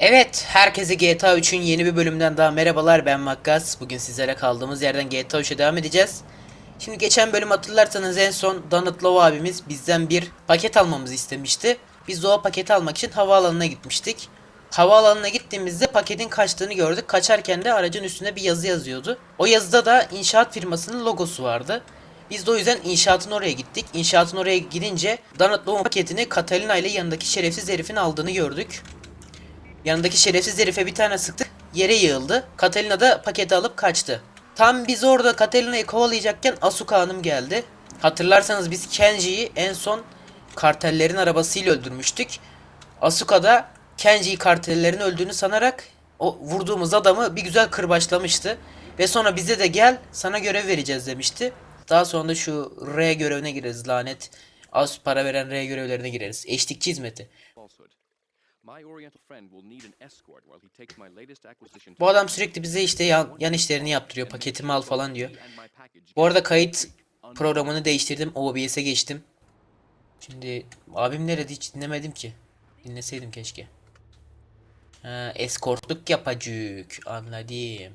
Evet, herkese GTA 3'ün yeni bir bölümünden daha merhabalar. Ben Makkas. Bugün sizlere kaldığımız yerden GTA 3'e devam edeceğiz. Şimdi geçen bölüm hatırlarsanız en son Donut Love abimiz bizden bir paket almamızı istemişti. Biz de o paketi almak için havaalanına gitmiştik. Havaalanına gittiğimizde paketin kaçtığını gördük. Kaçarken de aracın üstünde bir yazı yazıyordu. O yazıda da inşaat firmasının logosu vardı. Biz de o yüzden inşaatın oraya gittik. İnşaatın oraya gidince Donut Love paketini Catalina ile yanındaki şerefsiz herifin aldığını gördük. Yanındaki şerefsiz herife bir tane sıktık. Yere yığıldı. Catalina da paketi alıp kaçtı. Tam biz orada Catalina'yı kovalayacakken Asuka Hanım geldi. Hatırlarsanız biz Kenji'yi en son kartellerin arabasıyla öldürmüştük. Asuka da Kenji'yi kartellerin öldüğünü sanarak o vurduğumuz adamı bir güzel kırbaçlamıştı. Ve sonra bize de gel sana görev vereceğiz demişti. Daha sonra da şu R görevine gireriz lanet. Az para veren R görevlerine gireriz. Eşlikçi hizmeti. Bu adam sürekli bize işte yan, yan işlerini yaptırıyor. Paketimi al falan diyor. Bu arada kayıt programını değiştirdim. OBS'e geçtim. Şimdi abim nerede hiç dinlemedim ki. Dinleseydim keşke. Ha, eskortluk yapacak. Anladım.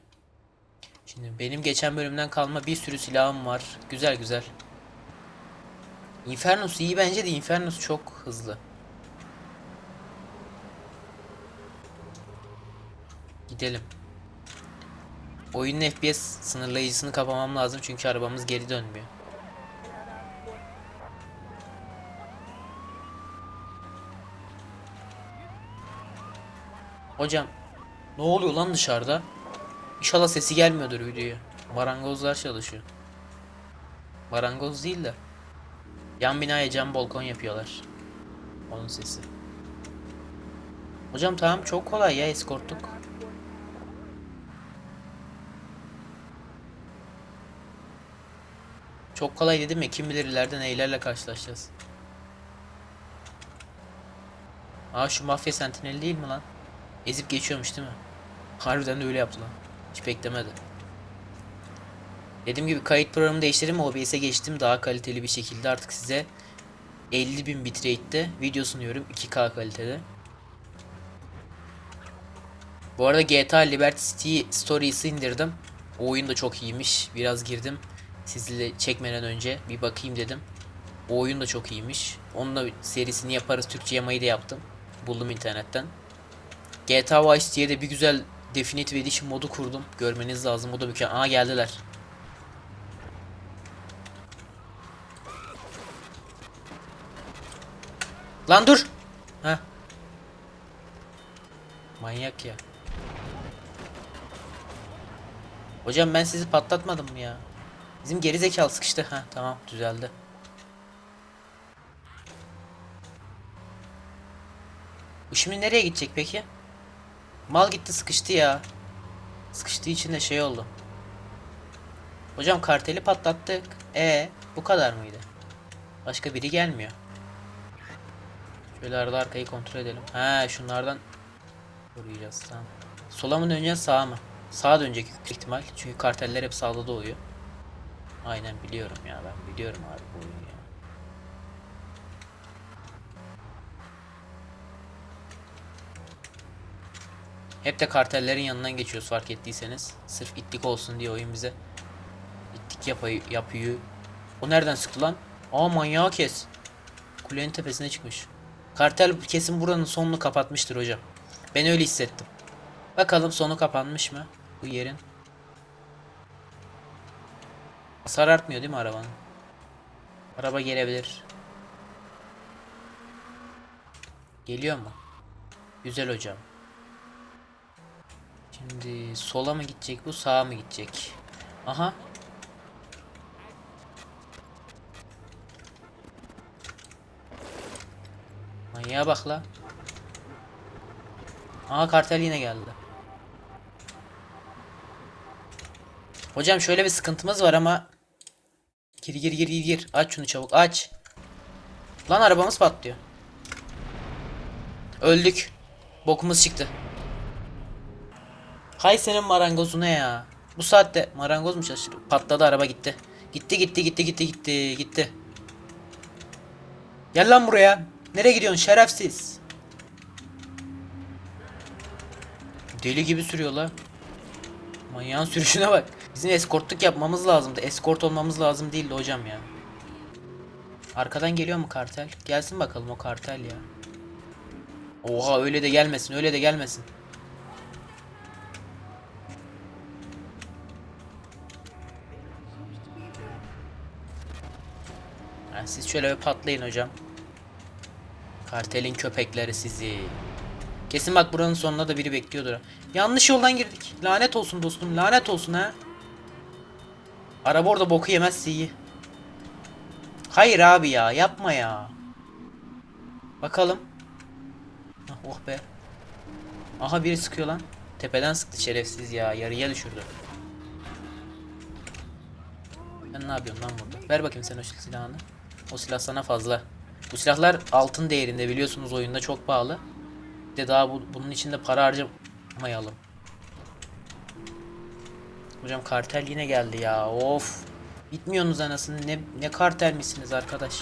Şimdi benim geçen bölümden kalma bir sürü silahım var. Güzel güzel. Infernus iyi bence de Infernus çok hızlı. Gidelim. Oyunun FPS sınırlayıcısını kapamam lazım çünkü arabamız geri dönmüyor. Hocam ne oluyor lan dışarıda? İnşallah sesi gelmiyordur videoya. Marangozlar çalışıyor. Marangoz değil de. Yan binaya cam balkon yapıyorlar. Onun sesi. Hocam tamam çok kolay ya eskortluk. Çok kolay dedim ya kim bilir ileride neylerle karşılaşacağız. Aa şu mafya sentineli değil mi lan? Ezip geçiyormuş değil mi? Harbiden de öyle yaptı lan. Hiç beklemedi. Dediğim gibi kayıt programını değiştirdim OBS'e geçtim daha kaliteli bir şekilde artık size 50.000 bitrate'de video sunuyorum 2K kalitede. Bu arada GTA Liberty City Stories'i indirdim. O oyun da çok iyiymiş. Biraz girdim. Sizle çekmeden önce bir bakayım dedim. O oyun da çok iyiymiş. Onun da serisini yaparız. Türkçe yamayı da yaptım. Buldum internetten. GTA Vice diye de bir güzel Definitive Edition modu kurdum. Görmeniz lazım. O da mükemmel. Aa geldiler. Lan dur. Ha. Manyak ya. Hocam ben sizi patlatmadım mı ya? Bizim geri zekalı sıkıştı. Ha tamam düzeldi. Bu şimdi nereye gidecek peki? Mal gitti sıkıştı ya. Sıkıştığı için de şey oldu. Hocam karteli patlattık. E bu kadar mıydı? Başka biri gelmiyor. Şöyle arada arkayı kontrol edelim. Ha şunlardan koruyacağız tamam. Sola mı döneceğiz sağa mı? Sağa dönecek ihtimal. Çünkü karteller hep sağda doğuyor. Aynen biliyorum ya ben biliyorum abi bu oyunu ya. Hep de kartellerin yanından geçiyoruz fark ettiyseniz. Sırf itlik olsun diye oyun bize itlik yapayı, yapıyor. O nereden sıktı lan? Aa manyağı kes. Kulenin tepesine çıkmış. Kartel kesin buranın sonunu kapatmıştır hocam. Ben öyle hissettim. Bakalım sonu kapanmış mı bu yerin? Hasar artmıyor değil mi arabanın? Araba gelebilir. Geliyor mu? Güzel hocam. Şimdi sola mı gidecek bu sağa mı gidecek? Aha. Manyağa bak la. Aha kartel yine geldi. Hocam şöyle bir sıkıntımız var ama Gir gir gir gir gir. Aç şunu çabuk aç. Lan arabamız patlıyor. Öldük. Bokumuz çıktı. Hay senin marangozuna ya. Bu saatte marangoz mu çalışır? Patladı araba gitti. Gitti gitti gitti gitti gitti gitti. Gel lan buraya. Nereye gidiyorsun şerefsiz? Deli gibi sürüyor la. Manyağın sürüşüne bak. Bizim eskortluk yapmamız lazımdı. Eskort olmamız lazım değildi hocam ya. Arkadan geliyor mu kartel? Gelsin bakalım o kartel ya. Oha öyle de gelmesin öyle de gelmesin. Ha, siz şöyle bir patlayın hocam. Kartelin köpekleri sizi. Kesin bak buranın sonuna da biri bekliyordur. Yanlış yoldan girdik. Lanet olsun dostum lanet olsun ha. Araba orada boku yemezse iyi. Hayır abi ya yapma ya. Bakalım. Ah, Oh be. Aha biri sıkıyor lan. Tepeden sıktı şerefsiz ya. Yarıya düşürdü. Sen ne yapıyorsun lan burada? Ver bakayım sen o silahını. O silah sana fazla. Bu silahlar altın değerinde biliyorsunuz oyunda çok pahalı. Bir de daha bu, bunun içinde para harcamayalım. Hocam kartel yine geldi ya. Of. Bitmiyorsunuz anasını. Ne, ne kartel misiniz arkadaş?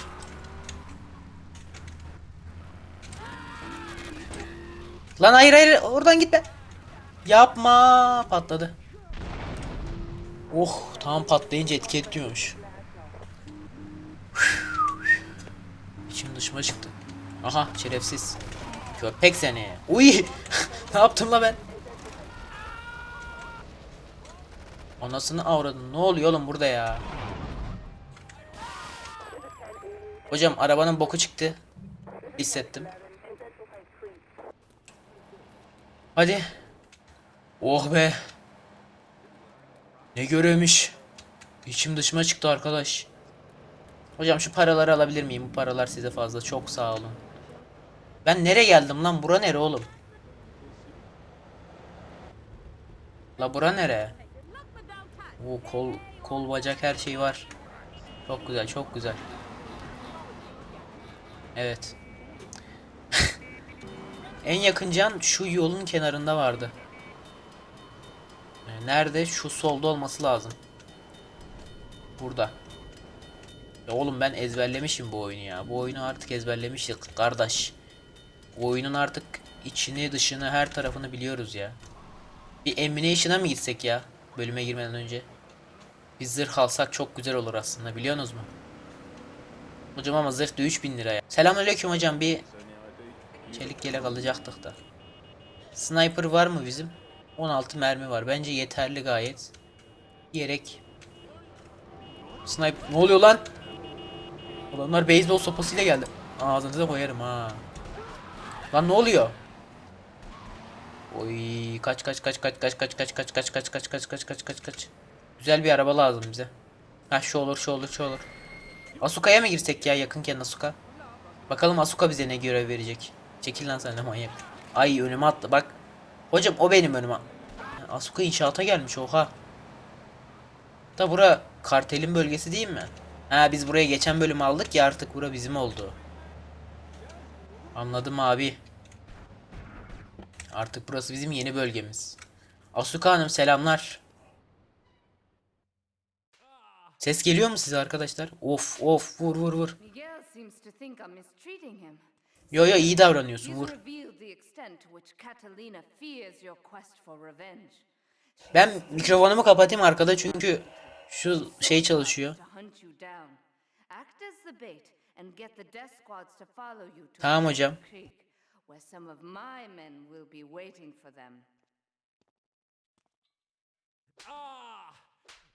Lan hayır hayır oradan gitme. Yapma patladı. Oh tam patlayınca etiketliyormuş. İçim dışıma çıktı. Aha şerefsiz. Köpek seni. Uy. ne yaptım la ben? Anasını avradın. Ne oluyor oğlum burada ya? Hocam arabanın boku çıktı. Hissettim. Hadi. Oh be. Ne görevmiş. İçim dışıma çıktı arkadaş. Hocam şu paraları alabilir miyim? Bu paralar size fazla. Çok sağ olun. Ben nereye geldim lan? Bura nere oğlum? La bura nere? O kol kol bacak her şey var. Çok güzel, çok güzel. Evet. en yakın can şu yolun kenarında vardı. Ee, Nerede? Şu solda olması lazım. Burada. Ya oğlum ben ezberlemişim bu oyunu ya. Bu oyunu artık ezberlemiştik kardeş. Bu oyunun artık içini dışını her tarafını biliyoruz ya. Bir Emination'a mı gitsek ya? Bölüme girmeden önce. Bir zırh alsak çok güzel olur aslında biliyorsunuz mu? Hocam ama zırh da 3000 lira ya. Selamünaleyküm hocam bir çelik yelek alacaktık da. Sniper var mı bizim? 16 mermi var. Bence yeterli gayet. Diyerek Sniper ne oluyor lan? Adamlar beyzbol sopasıyla geldi. Ağzınıza koyarım ha. Lan ne oluyor? Oy kaç kaç kaç kaç kaç kaç kaç kaç kaç kaç kaç kaç kaç kaç kaç kaç. Güzel bir araba lazım bize. Ha şu olur şu olur şu olur. Asuka'ya mı girsek ya yakınken Asuka? Bakalım Asuka bize ne görev verecek. Çekil lan sen de manyak. Ay önüme attı bak. Hocam o benim önüme. Asuka inşaata gelmiş oha. Da bura kartelin bölgesi değil mi? Ha biz buraya geçen bölüm aldık ya artık bura bizim oldu. Anladım abi. Artık burası bizim yeni bölgemiz. Asuka Hanım selamlar. Ses geliyor mu size arkadaşlar? Of of vur vur vur. Yo yo iyi davranıyorsun vur. Ben mikrofonumu kapatayım arkada çünkü şu şey çalışıyor. Tamam hocam. Where some of my men will be waiting for them.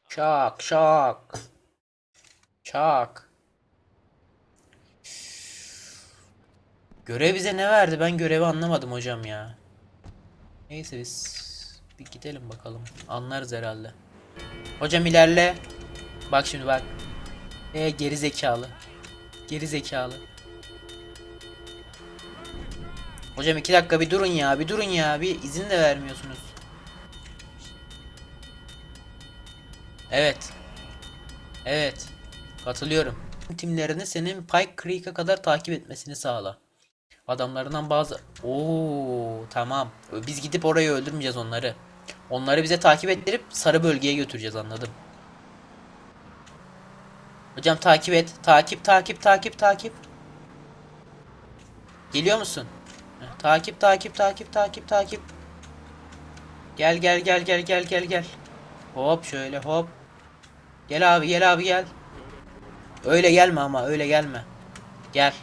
Şak şak. Şak. Görev bize ne verdi? Ben görevi anlamadım hocam ya. Neyse biz bir gidelim bakalım. Anlarız herhalde. Hocam ilerle. Bak şimdi bak. E geri zekalı. Geri zekalı. Hocam iki dakika bir durun ya. Bir durun ya. Bir izin de vermiyorsunuz. Evet. Evet. Katılıyorum. Timlerini senin Pike Creek'e kadar takip etmesini sağla. Adamlarından bazı... Oo tamam. Biz gidip orayı öldürmeyeceğiz onları. Onları bize takip ettirip sarı bölgeye götüreceğiz anladım. Hocam takip et. Takip takip takip takip. Geliyor musun? Takip takip takip takip takip. Gel gel gel gel gel gel gel. Hop şöyle hop. Gel abi gel abi gel. Öyle gelme ama öyle gelme. Gel.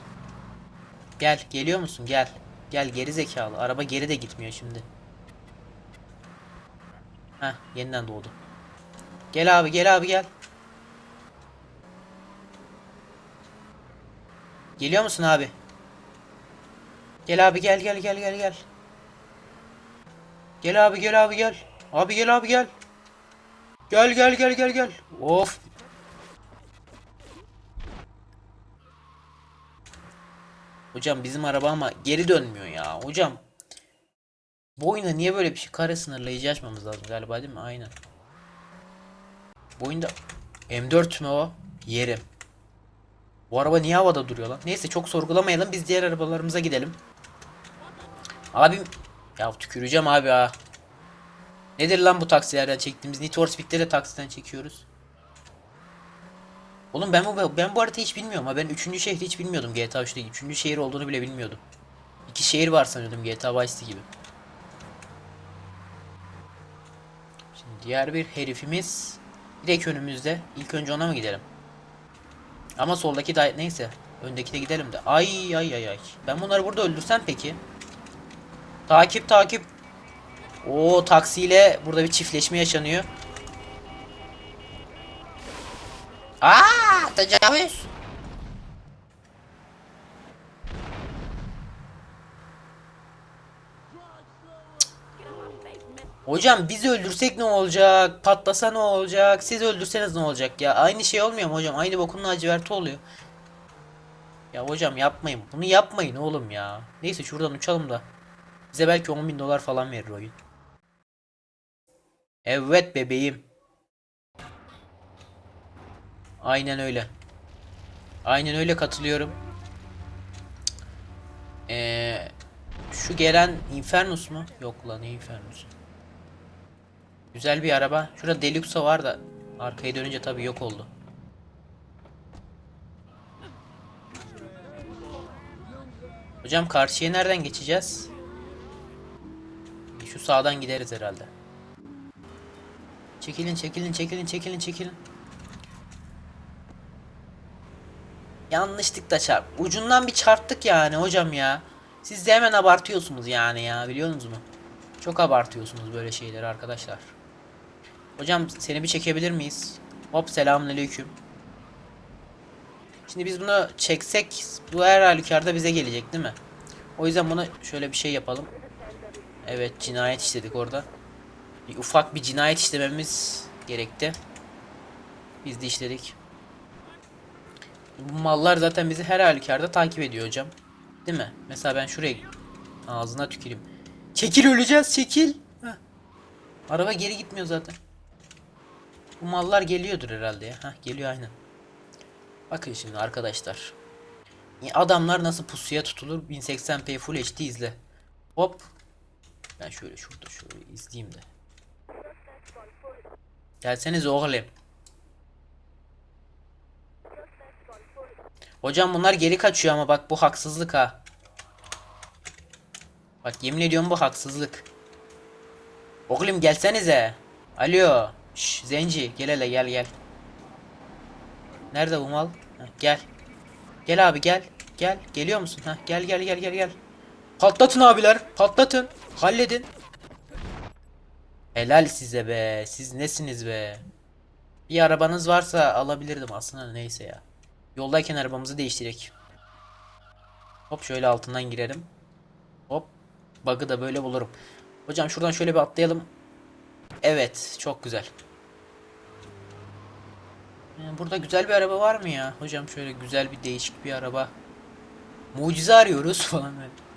Gel geliyor musun? Gel. Gel geri zekalı. Araba geri de gitmiyor şimdi. Heh yeniden doğdu. Gel abi gel abi gel. Geliyor musun abi? Gel abi gel gel gel gel gel. Gel abi gel abi gel. Abi gel abi gel. Gel gel gel gel gel. Of. Hocam bizim araba ama geri dönmüyor ya. Hocam. Bu oyunda niye böyle bir şey? Kare sınırlayıcı açmamız lazım galiba değil mi? Aynen. Bu oyunda M4 mü o? Yerim. Bu araba niye havada duruyor lan? Neyse çok sorgulamayalım. Biz diğer arabalarımıza gidelim. Abim ya tüküreceğim abi ha. Nedir lan bu taksilerden çektiğimiz? Need for Speed'de de taksiden çekiyoruz. Oğlum ben bu ben bu haritayı hiç bilmiyorum ha. Ben 3. şehri hiç bilmiyordum GTA 3'te. 3. şehir olduğunu bile bilmiyordum. İki şehir var sanıyordum GTA Vice gibi. Şimdi diğer bir herifimiz direkt önümüzde. İlk önce ona mı gidelim? Ama soldaki da neyse. Öndekine gidelim de. Ay ay ay ay. Ben bunları burada öldürsem peki? Takip takip. O taksiyle burada bir çiftleşme yaşanıyor. Aa, tecavüz. Hocam biz öldürsek ne olacak? Patlasa ne olacak? Siz öldürseniz ne olacak ya? Aynı şey olmuyor mu hocam? Aynı bokunun laciverti oluyor. Ya hocam yapmayın. Bunu yapmayın oğlum ya. Neyse şuradan uçalım da. Bize belki 10 bin dolar falan verir oyun. Evet bebeğim. Aynen öyle. Aynen öyle katılıyorum. Ee, şu gelen Infernus mu? Yok lan Infernus. Güzel bir araba. Şurada Deluxe var da arkaya dönünce tabii yok oldu. Hocam karşıya nereden geçeceğiz? Şu sağdan gideriz herhalde. Çekilin çekilin çekilin çekilin çekilin. Yanlışlıkla çarp. Ucundan bir çarptık yani hocam ya. Siz de hemen abartıyorsunuz yani ya biliyor musunuz mu? Çok abartıyorsunuz böyle şeyleri arkadaşlar. Hocam seni bir çekebilir miyiz? Hop selamünaleyküm. Şimdi biz bunu çeksek bu her halükarda bize gelecek değil mi? O yüzden bunu şöyle bir şey yapalım. Evet cinayet işledik orada. Bir ufak bir cinayet işlememiz gerekti. Biz de işledik. Bu mallar zaten bizi her halükarda takip ediyor hocam. Değil mi? Mesela ben şuraya ağzına tüküreyim. Çekil öleceğiz çekil. Heh. Araba geri gitmiyor zaten. Bu mallar geliyordur herhalde ya. Heh, geliyor aynen. Bakın şimdi arkadaşlar. Ya Adamlar nasıl pusuya tutulur 1080p Full HD izle. Hop. Ben şöyle şurada şöyle izleyeyim de. Gelseniz oğlum. Hocam bunlar geri kaçıyor ama bak bu haksızlık ha. Bak yemin ediyorum bu haksızlık. Oğlum gelsenize. Alo. Şş, zenci gel hele gel gel. Nerede bu mal? Heh, gel. Gel abi gel. Gel. Geliyor musun? Heh, gel gel gel gel gel. Patlatın abiler. Patlatın. Halledin. Helal size be. Siz nesiniz be? Bir arabanız varsa alabilirdim aslında neyse ya. Yoldayken arabamızı değiştirek. Hop şöyle altından girelim. Hop. Bug'ı da böyle bulurum. Hocam şuradan şöyle bir atlayalım. Evet. Çok güzel. Yani burada güzel bir araba var mı ya? Hocam şöyle güzel bir değişik bir araba. Mucize arıyoruz falan böyle.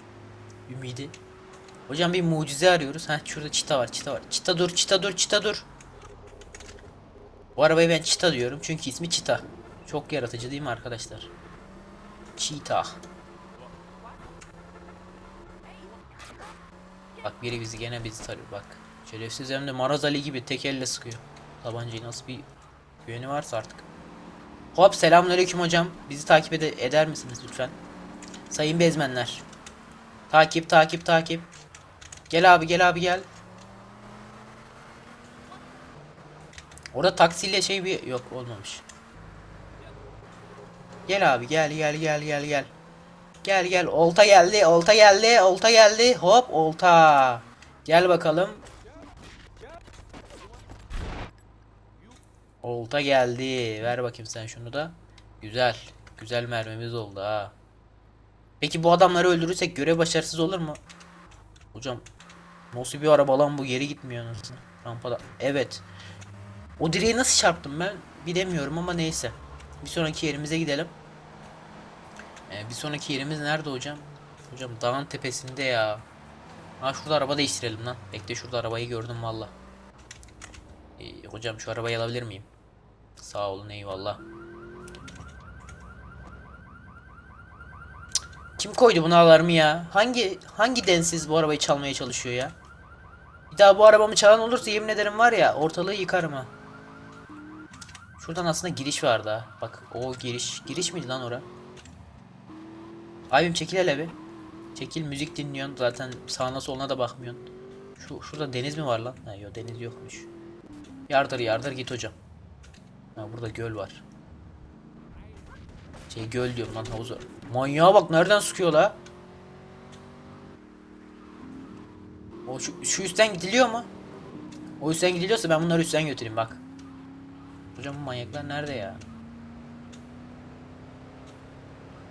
Ümidi. Hocam bir mucize arıyoruz. Ha şurada çita var, çita var. Çita dur, çita dur, çita dur. Bu arabayı ben çita diyorum çünkü ismi çita. Çok yaratıcı değil mi arkadaşlar? Cheetah. Bak biri bizi gene bizi tarıyor bak. Şerefsiz hem de Maraz Ali gibi tek elle sıkıyor. Tabancayı nasıl bir güveni varsa artık. Hop selamünaleyküm hocam. Bizi takip ede- eder misiniz lütfen? Sayın bezmenler. Takip takip takip. Gel abi gel abi gel. Orada taksiyle şey bir yok olmamış. Gel abi gel gel gel gel gel. Gel gel olta geldi olta geldi olta geldi hop olta. Gel bakalım. Olta geldi. Ver bakayım sen şunu da. Güzel. Güzel mermimiz oldu ha. Peki bu adamları öldürürsek görev başarısız olur mu? Hocam nasıl bir araba lan bu geri gitmiyor nasıl? Rampada. Evet. O direği nasıl çarptım ben bilemiyorum ama neyse. Bir sonraki yerimize gidelim. Ee, bir sonraki yerimiz nerede hocam? Hocam dağın tepesinde ya. Ha şurada araba değiştirelim lan. Bekle şurada arabayı gördüm valla. Ee, hocam şu arabayı alabilir miyim? Sağ olun eyvallah. Kim koydu bunu alarmı ya? Hangi hangi densiz bu arabayı çalmaya çalışıyor ya? Bir daha bu arabamı çalan olursa yemin ederim var ya ortalığı yıkarım ha. Şuradan aslında giriş vardı ha. Bak o giriş. Giriş miydi lan ora? Abim çekil hele bir. Çekil müzik dinliyorsun. Zaten sağına soluna da bakmıyorsun. Şu şurada deniz mi var lan? Ha yok deniz yokmuş. Yardır yardır git hocam. Ha burada göl var. Şey göl diyorum lan havuz var. Manyağa bak nereden sıkıyor la? O şu, şu üstten gidiliyor mu? O üstten gidiliyorsa ben bunları üstten götüreyim bak. Hocam bu manyaklar nerede ya?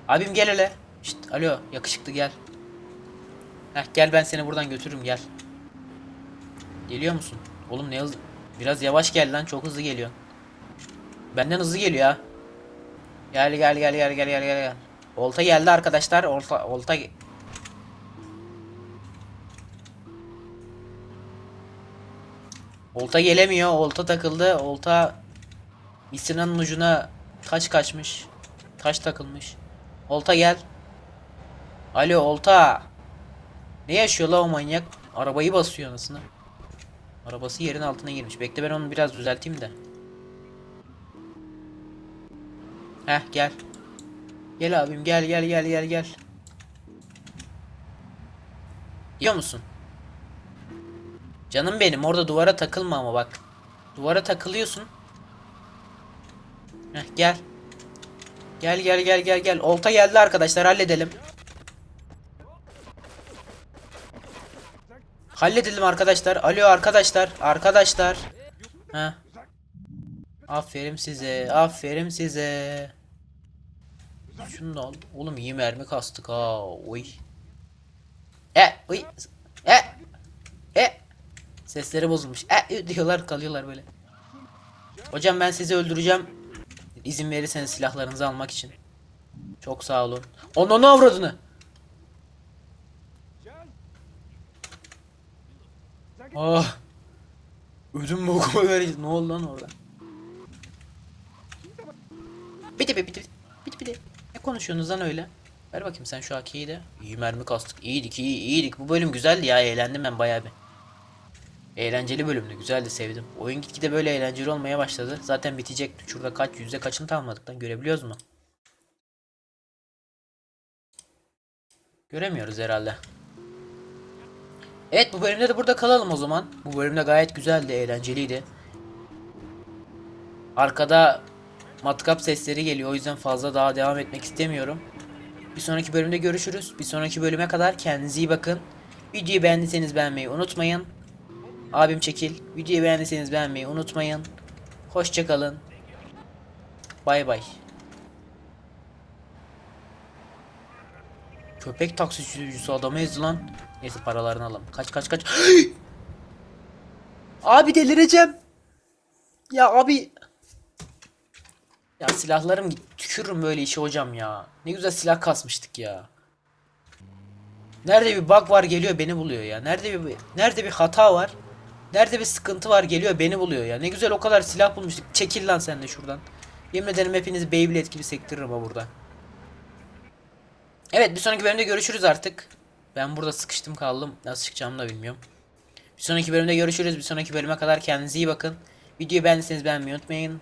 Abim gel hele. Şşt, alo yakışıklı gel. Heh gel ben seni buradan götürürüm gel. Geliyor musun? Oğlum ne hızlı. Biraz yavaş gel lan çok hızlı geliyorsun. Benden hızlı geliyor ha. Gel gel gel gel gel gel gel. Olta geldi arkadaşlar. Olta olta Olta gelemiyor. Olta takıldı. Olta misinanın ucuna taş kaçmış. Taş takılmış. Olta gel. Alo olta. Ne yaşıyor la o manyak? Arabayı basıyor anasını. Arabası yerin altına girmiş. Bekle ben onu biraz düzelteyim de. Heh gel. Gel abim gel gel gel gel gel. Yiyor musun? Canım benim orada duvara takılma ama bak. Duvara takılıyorsun. Heh gel. Gel gel gel gel gel. Olta geldi arkadaşlar halledelim. Halledelim arkadaşlar. Alo arkadaşlar. Arkadaşlar. Ha. Aferin size. Aferin size. Şunu da. Oğlum iyi mermi kastık ha. Oy. E, oy. E. E. Sesleri bozulmuş. E diyorlar kalıyorlar böyle. Hocam ben sizi öldüreceğim. İzin verirseniz silahlarınızı almak için. Çok sağ olun. Onu avradını. Ah. Ödüm bokuma vereceğiz. Ne oldu lan orada? Bitti bitti bitti. Bitti bitti. Ne konuşuyorsunuz lan öyle? Ver bakayım sen şu AK'yi de. İyi mermi kastık. İyiydik iyi iyiydik. Bu bölüm güzeldi ya. Eğlendim ben bayağı bir. Eğlenceli bölümdü. Güzeldi sevdim. Oyun gitgide böyle eğlenceli olmaya başladı. Zaten bitecek. Şurada kaç yüzde kaçını tamamladık lan. Görebiliyoruz mu? Göremiyoruz herhalde. Evet bu bölümde de burada kalalım o zaman. Bu bölümde gayet güzeldi, eğlenceliydi. Arkada matkap sesleri geliyor. O yüzden fazla daha devam etmek istemiyorum. Bir sonraki bölümde görüşürüz. Bir sonraki bölüme kadar kendinize iyi bakın. Videoyu beğendiyseniz beğenmeyi unutmayın. Abim çekil. Videoyu beğendiyseniz beğenmeyi unutmayın. Hoşçakalın. Bay bay. Köpek taksi sürücüsü adamı ezdi lan. Neyse paralarını alalım. Kaç kaç kaç. abi delireceğim. Ya abi. Ya silahlarım gitti. Tükürürüm böyle işe hocam ya. Ne güzel silah kasmıştık ya. Nerede bir bug var geliyor beni buluyor ya. Nerede bir nerede bir hata var? Nerede bir sıkıntı var geliyor beni buluyor ya. Ne güzel o kadar silah bulmuştuk. Çekil lan sen de şuradan. Yemin ederim hepinizi Beyblade gibi sektiririm ha burada. Evet bir sonraki bölümde görüşürüz artık. Ben burada sıkıştım kaldım. Nasıl çıkacağımı da bilmiyorum. Bir sonraki bölümde görüşürüz. Bir sonraki bölüme kadar kendinize iyi bakın. Videoyu beğendiyseniz beğenmeyi unutmayın.